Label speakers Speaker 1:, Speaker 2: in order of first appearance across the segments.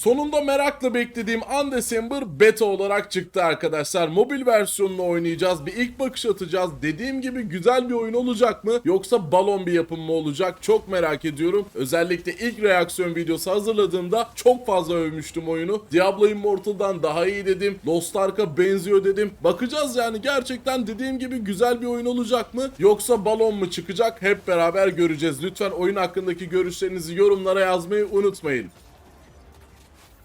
Speaker 1: Sonunda merakla beklediğim Undecember beta olarak çıktı arkadaşlar. Mobil versiyonunu oynayacağız. Bir ilk bakış atacağız. Dediğim gibi güzel bir oyun olacak mı? Yoksa balon bir yapım mı olacak? Çok merak ediyorum. Özellikle ilk reaksiyon videosu hazırladığımda çok fazla övmüştüm oyunu. Diablo Immortal'dan daha iyi dedim. Lost Ark'a benziyor dedim. Bakacağız yani gerçekten dediğim gibi güzel bir oyun olacak mı? Yoksa balon mu çıkacak? Hep beraber göreceğiz. Lütfen oyun hakkındaki görüşlerinizi yorumlara yazmayı unutmayın.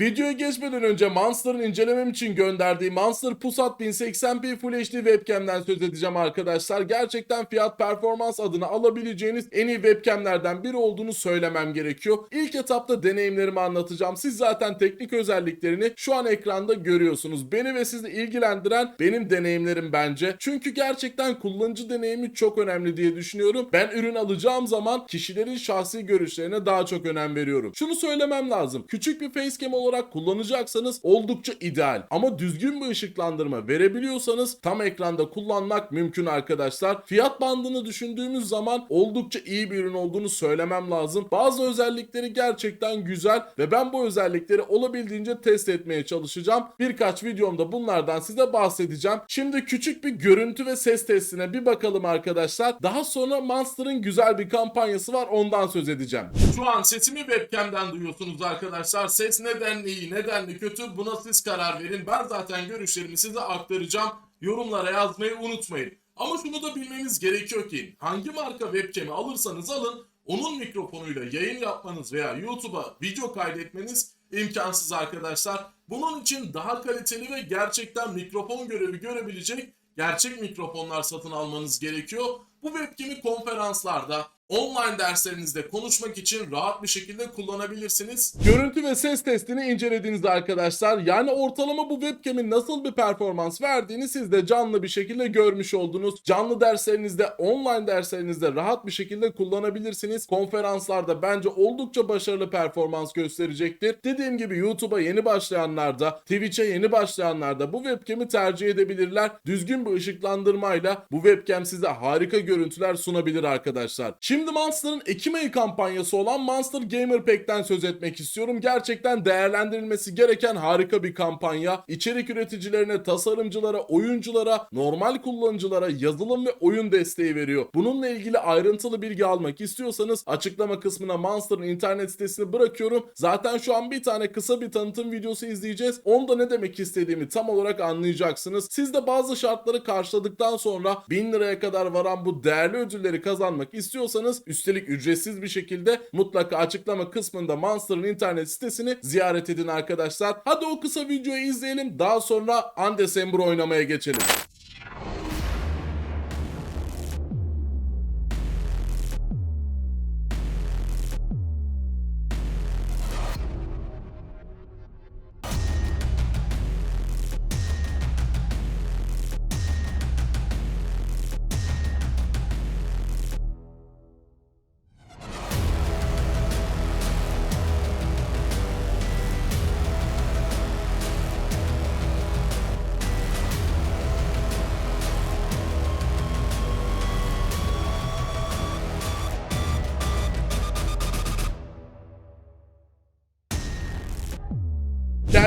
Speaker 1: Videoya geçmeden önce Monster'ın incelemem için gönderdiği Monster Pusat 1080p Full HD webcam'den söz edeceğim arkadaşlar. Gerçekten fiyat performans adına alabileceğiniz en iyi webcam'lerden biri olduğunu söylemem gerekiyor. İlk etapta deneyimlerimi anlatacağım. Siz zaten teknik özelliklerini şu an ekranda görüyorsunuz. Beni ve sizi ilgilendiren benim deneyimlerim bence. Çünkü gerçekten kullanıcı deneyimi çok önemli diye düşünüyorum. Ben ürün alacağım zaman kişilerin şahsi görüşlerine daha çok önem veriyorum. Şunu söylemem lazım. Küçük bir facecam olarak kullanacaksanız oldukça ideal. Ama düzgün bir ışıklandırma verebiliyorsanız tam ekranda kullanmak mümkün arkadaşlar. Fiyat bandını düşündüğümüz zaman oldukça iyi bir ürün olduğunu söylemem lazım. Bazı özellikleri gerçekten güzel ve ben bu özellikleri olabildiğince test etmeye çalışacağım. Birkaç videomda bunlardan size bahsedeceğim. Şimdi küçük bir görüntü ve ses testine bir bakalım arkadaşlar. Daha sonra Monster'ın güzel bir kampanyası var ondan söz edeceğim. Şu an sesimi webcam'den duyuyorsunuz arkadaşlar. Ses neden iyi neden de kötü buna siz karar verin. Ben zaten görüşlerimi size aktaracağım. Yorumlara yazmayı unutmayın. Ama şunu da bilmeniz gerekiyor ki hangi marka webcam'i alırsanız alın onun mikrofonuyla yayın yapmanız veya YouTube'a video kaydetmeniz imkansız arkadaşlar. Bunun için daha kaliteli ve gerçekten mikrofon görevi görebilecek gerçek mikrofonlar satın almanız gerekiyor. Bu webcam'i konferanslarda, online derslerinizde konuşmak için rahat bir şekilde kullanabilirsiniz. Görüntü ve ses testini incelediğinizde arkadaşlar yani ortalama bu webcam'in nasıl bir performans verdiğini siz de canlı bir şekilde görmüş oldunuz. Canlı derslerinizde, online derslerinizde rahat bir şekilde kullanabilirsiniz. Konferanslarda bence oldukça başarılı performans gösterecektir. Dediğim gibi YouTube'a yeni başlayanlar da, Twitch'e yeni başlayanlar da bu webcam'i tercih edebilirler. Düzgün bir ışıklandırmayla bu webcam size harika görüntüler sunabilir arkadaşlar. Şimdi Monster'ın Ekim ayı kampanyası olan Monster Gamer Pack'ten söz etmek istiyorum. Gerçekten değerlendirilmesi gereken harika bir kampanya. İçerik üreticilerine, tasarımcılara, oyunculara, normal kullanıcılara yazılım ve oyun desteği veriyor. Bununla ilgili ayrıntılı bilgi almak istiyorsanız açıklama kısmına Monster'ın internet sitesini bırakıyorum. Zaten şu an bir tane kısa bir tanıtım videosu izleyeceğiz. Onda ne demek istediğimi tam olarak anlayacaksınız. Siz de bazı şartları karşıladıktan sonra 1000 liraya kadar varan bu değerli ödülleri kazanmak istiyorsanız üstelik ücretsiz bir şekilde mutlaka açıklama kısmında Monster'ın internet sitesini ziyaret edin arkadaşlar. Hadi o kısa videoyu izleyelim. Daha sonra Undecember oynamaya geçelim.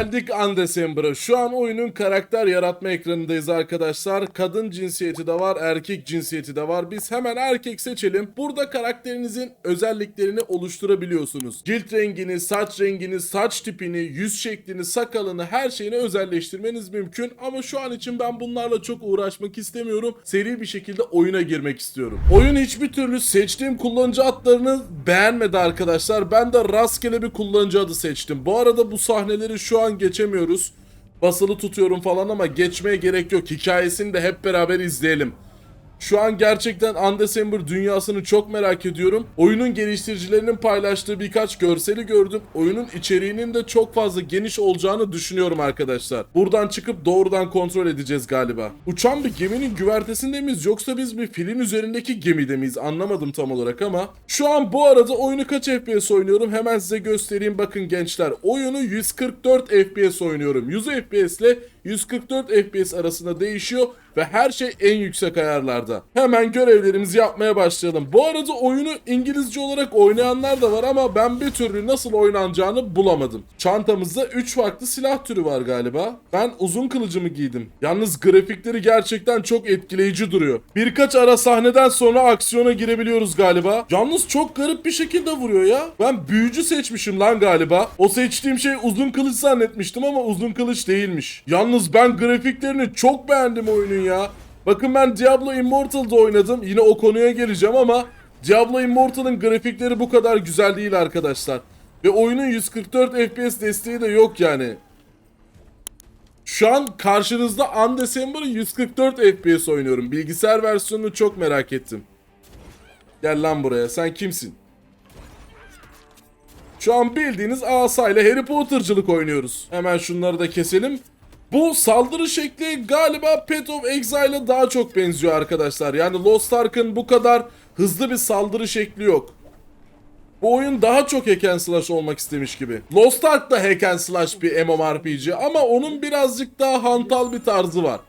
Speaker 1: Geldik Undecember'a. Şu an oyunun karakter yaratma ekranındayız arkadaşlar. Kadın cinsiyeti de var, erkek cinsiyeti de var. Biz hemen erkek seçelim. Burada karakterinizin özelliklerini oluşturabiliyorsunuz. Cilt rengini, saç rengini, saç tipini, yüz şeklini, sakalını, her şeyini özelleştirmeniz mümkün. Ama şu an için ben bunlarla çok uğraşmak istemiyorum. Seri bir şekilde oyuna girmek istiyorum. Oyun hiçbir türlü seçtiğim kullanıcı adlarını beğenmedi arkadaşlar. Ben de rastgele bir kullanıcı adı seçtim. Bu arada bu sahneleri şu an geçemiyoruz. Basılı tutuyorum falan ama geçmeye gerek yok. Hikayesini de hep beraber izleyelim. Şu an gerçekten Undecember dünyasını çok merak ediyorum. Oyunun geliştiricilerinin paylaştığı birkaç görseli gördüm. Oyunun içeriğinin de çok fazla geniş olacağını düşünüyorum arkadaşlar. Buradan çıkıp doğrudan kontrol edeceğiz galiba. Uçan bir geminin güvertesinde miyiz yoksa biz bir filin üzerindeki gemide miyiz anlamadım tam olarak ama. Şu an bu arada oyunu kaç FPS oynuyorum hemen size göstereyim bakın gençler. Oyunu 144 FPS oynuyorum. 100 FPS ile 144 FPS arasında değişiyor. ve her şey en yüksek ayarlarda. Hemen görevlerimizi yapmaya başlayalım. Bu arada oyunu İngilizce olarak oynayanlar da var ama ben bir türlü nasıl oynanacağını bulamadım. Çantamızda 3 farklı silah türü var galiba. Ben uzun kılıcımı giydim. Yalnız grafikleri gerçekten çok etkileyici duruyor. Birkaç ara sahneden sonra aksiyona girebiliyoruz galiba. Yalnız çok garip bir şekilde vuruyor ya. Ben büyücü seçmişim lan galiba. O seçtiğim şey uzun kılıç zannetmiştim ama uzun kılıç değilmiş. Yalnız ben grafiklerini çok beğendim oyunun ya. Bakın ben Diablo Immortal'da oynadım. Yine o konuya geleceğim ama Diablo Immortal'ın grafikleri bu kadar güzel değil arkadaşlar. Ve oyunun 144 FPS desteği de yok yani. Şu an karşınızda Undecember'ın 144 FPS oynuyorum. Bilgisayar versiyonunu çok merak ettim. Gel lan buraya. Sen kimsin? Şu an bildiğiniz asayla Harry Potter'cılık oynuyoruz. Hemen şunları da keselim. Bu saldırı şekli galiba Path of Exile'a daha çok benziyor arkadaşlar. Yani Lost Ark'ın bu kadar hızlı bir saldırı şekli yok. Bu oyun daha çok hack and slash olmak istemiş gibi. Lost Ark da hack and slash bir MMORPG ama onun birazcık daha hantal bir tarzı var.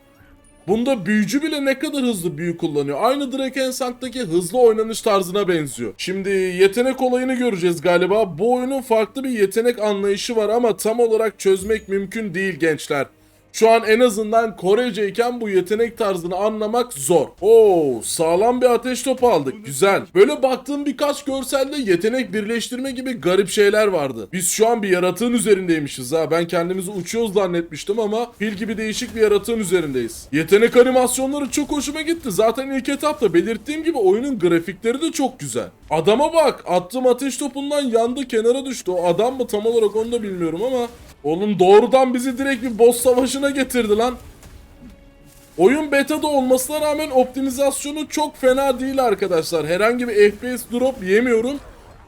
Speaker 1: Bunda büyücü bile ne kadar hızlı büyü kullanıyor. Aynı Drakensang'daki hızlı oynanış tarzına benziyor. Şimdi yetenek olayını göreceğiz galiba. Bu oyunun farklı bir yetenek anlayışı var ama tam olarak çözmek mümkün değil gençler. Şu an en azından Koreceyken bu yetenek tarzını anlamak zor. Oo, sağlam bir ateş topu aldık. Güzel. Böyle baktığım birkaç görselde yetenek birleştirme gibi garip şeyler vardı. Biz şu an bir yaratığın üzerindeymişiz ha. Ben kendimizi uçuyoruz zannetmiştim ama fil gibi değişik bir yaratığın üzerindeyiz. Yetenek animasyonları çok hoşuma gitti. Zaten ilk etapta belirttiğim gibi oyunun grafikleri de çok güzel. Adama bak. Attığım ateş topundan yandı kenara düştü. O adam mı tam olarak onu da bilmiyorum ama Oğlum doğrudan bizi direkt bir boss savaşına getirdi lan. Oyun beta'da olmasına rağmen optimizasyonu çok fena değil arkadaşlar. Herhangi bir FPS drop yemiyorum.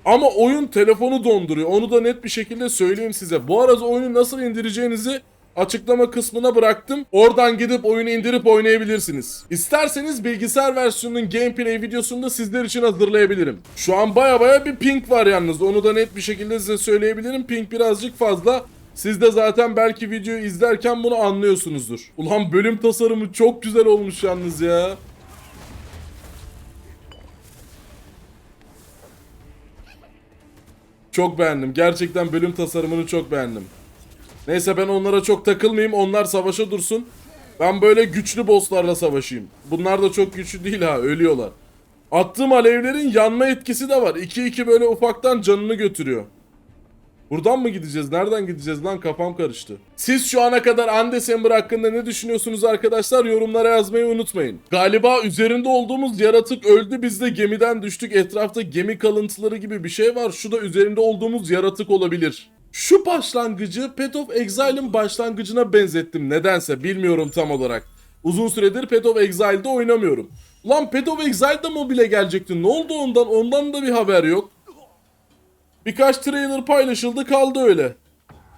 Speaker 1: Ama oyun telefonu donduruyor. Onu da net bir şekilde söyleyeyim size. Bu arada oyunu nasıl indireceğinizi açıklama kısmına bıraktım. Oradan gidip oyunu indirip oynayabilirsiniz. İsterseniz bilgisayar versiyonunun gameplay videosunu da sizler için hazırlayabilirim. Şu an baya baya bir ping var yalnız. Onu da net bir şekilde size söyleyebilirim. Ping birazcık fazla. Siz de zaten belki videoyu izlerken bunu anlıyorsunuzdur. Ulan bölüm tasarımı çok güzel olmuş yalnız ya. Çok beğendim. Gerçekten bölüm tasarımını çok beğendim. Neyse ben onlara çok takılmayayım. Onlar savaşa dursun. Ben böyle güçlü bosslarla savaşayım. Bunlar da çok güçlü değil ha. Ölüyorlar. Attığım alevlerin yanma etkisi de var. 2-2 böyle ufaktan canını götürüyor. Buradan mı gideceğiz? Nereden gideceğiz lan? Kafam karıştı. Siz şu ana kadar Undecember hakkında ne düşünüyorsunuz arkadaşlar? Yorumlara yazmayı unutmayın. Galiba üzerinde olduğumuz yaratık öldü. Biz de gemiden düştük. Etrafta gemi kalıntıları gibi bir şey var. Şu da üzerinde olduğumuz yaratık olabilir. Şu başlangıcı Path of Exile'ın başlangıcına benzettim. Nedense bilmiyorum tam olarak. Uzun süredir Path of Exile'de oynamıyorum. Lan Path of Exile'da mobile gelecekti. Ne oldu ondan? Ondan da bir haber yok. Birkaç trailer paylaşıldı kaldı öyle.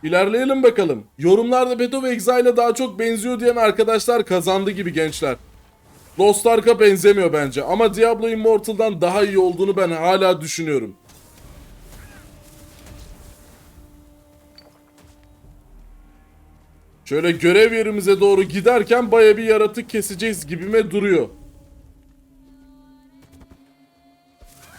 Speaker 1: İlerleyelim bakalım. Yorumlarda Path of Exile'a daha çok benziyor diyen arkadaşlar kazandı gibi gençler. Lost Ark'a benzemiyor bence ama Diablo Immortal'dan daha iyi olduğunu ben hala düşünüyorum. Şöyle görev yerimize doğru giderken baya bir yaratık keseceğiz gibime duruyor.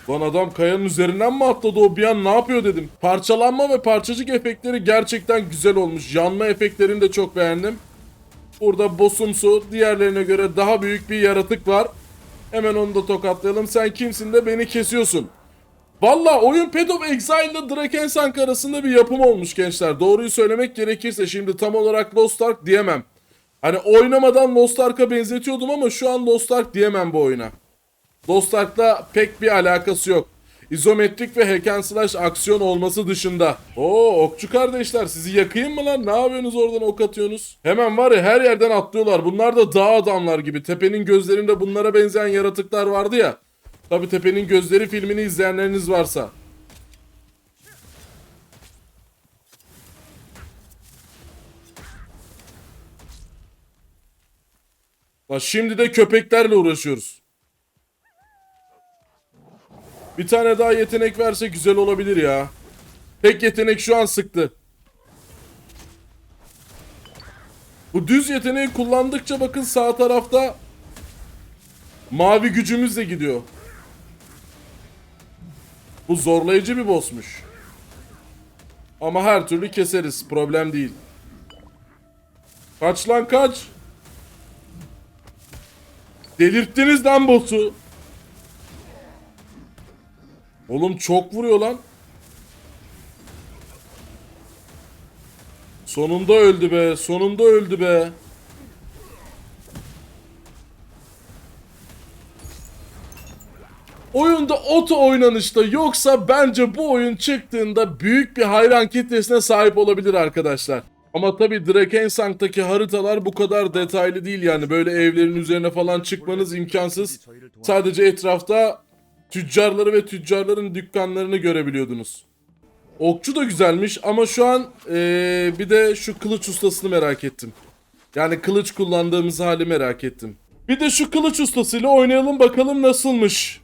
Speaker 1: Lan adam kayanın üzerinden mi atladı o bir an ne yapıyor dedim. Parçalanma ve parçacık efektleri gerçekten güzel olmuş. Yanma efektlerini de çok beğendim. Burada bossumsu diğerlerine göre daha büyük bir yaratık var. Hemen onu da tokatlayalım. Sen kimsin de beni kesiyorsun. Valla oyun Path of Exile ile Drakensang arasında bir yapım olmuş gençler. Doğruyu söylemek gerekirse şimdi tam olarak Lost Ark diyemem. Hani oynamadan Lost Ark'a benzetiyordum ama şu an Lost Ark diyemem bu oyuna. Lost Ark'la pek bir alakası yok. İzometrik ve hack and slash aksiyon olması dışında. Oo okçu kardeşler sizi yakayım mı lan? Ne yapıyorsunuz oradan ok atıyorsunuz? Hemen var ya her yerden atlıyorlar. Bunlar da dağ adamlar gibi. Tepenin gözlerinde bunlara benzeyen yaratıklar vardı ya. Tabi Tepenin Gözleri filmini izleyenleriniz varsa. Lan şimdi de köpeklerle uğraşıyoruz. Bir tane daha yetenek verse güzel olabilir ya. Tek yetenek şu an sıktı. Bu düz yeteneği kullandıkça bakın sağ tarafta mavi gücümüz de gidiyor. Bu zorlayıcı bir bossmuş. Ama her türlü keseriz. Problem değil. Kaç lan kaç. Delirttiniz lan boss'u. Oğlum çok vuruyor lan. Sonunda öldü be. Sonunda öldü be. Oyunda oto oynanışta yoksa bence bu oyun çıktığında büyük bir hayran kitlesine sahip olabilir arkadaşlar. Ama tabi Drakensang'daki haritalar bu kadar detaylı değil yani böyle evlerin üzerine falan çıkmanız imkansız. Sadece etrafta tüccarları ve tüccarların dükkanlarını görebiliyordunuz. Okçu da güzelmiş ama şu an eee, bir de şu kılıç ustasını merak ettim. Yani kılıç kullandığımız hali merak ettim. Bir de şu kılıç ustasıyla oynayalım bakalım nasılmış.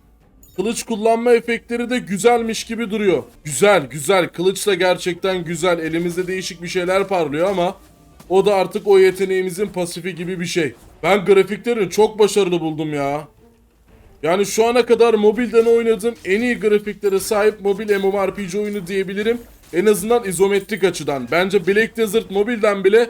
Speaker 1: Kılıç kullanma efektleri de güzelmiş gibi duruyor. Güzel güzel kılıç da gerçekten güzel. Elimizde değişik bir şeyler parlıyor ama o da artık o yeteneğimizin pasifi gibi bir şey. Ben grafiklerini çok başarılı buldum ya. Yani şu ana kadar mobilden oynadığım en iyi grafiklere sahip mobil MMORPG oyunu diyebilirim. En azından izometrik açıdan. Bence Black Desert mobilden bile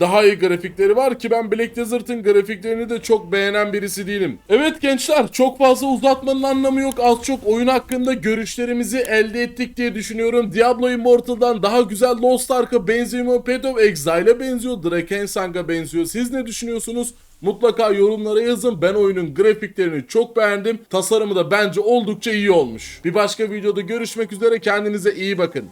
Speaker 1: daha iyi grafikleri var ki ben Black Desert'ın grafiklerini de çok beğenen birisi değilim. Evet gençler çok fazla uzatmanın anlamı yok. Az çok oyun hakkında görüşlerimizi elde ettik diye düşünüyorum. Diablo Immortal'dan daha güzel Lost Ark'a benziyor mu? Path of Exile'e benziyor. Drakensang'a benziyor. Siz ne düşünüyorsunuz? Mutlaka yorumlara yazın. Ben oyunun grafiklerini çok beğendim. Tasarımı da bence oldukça iyi olmuş. Bir başka videoda görüşmek üzere. Kendinize iyi bakın.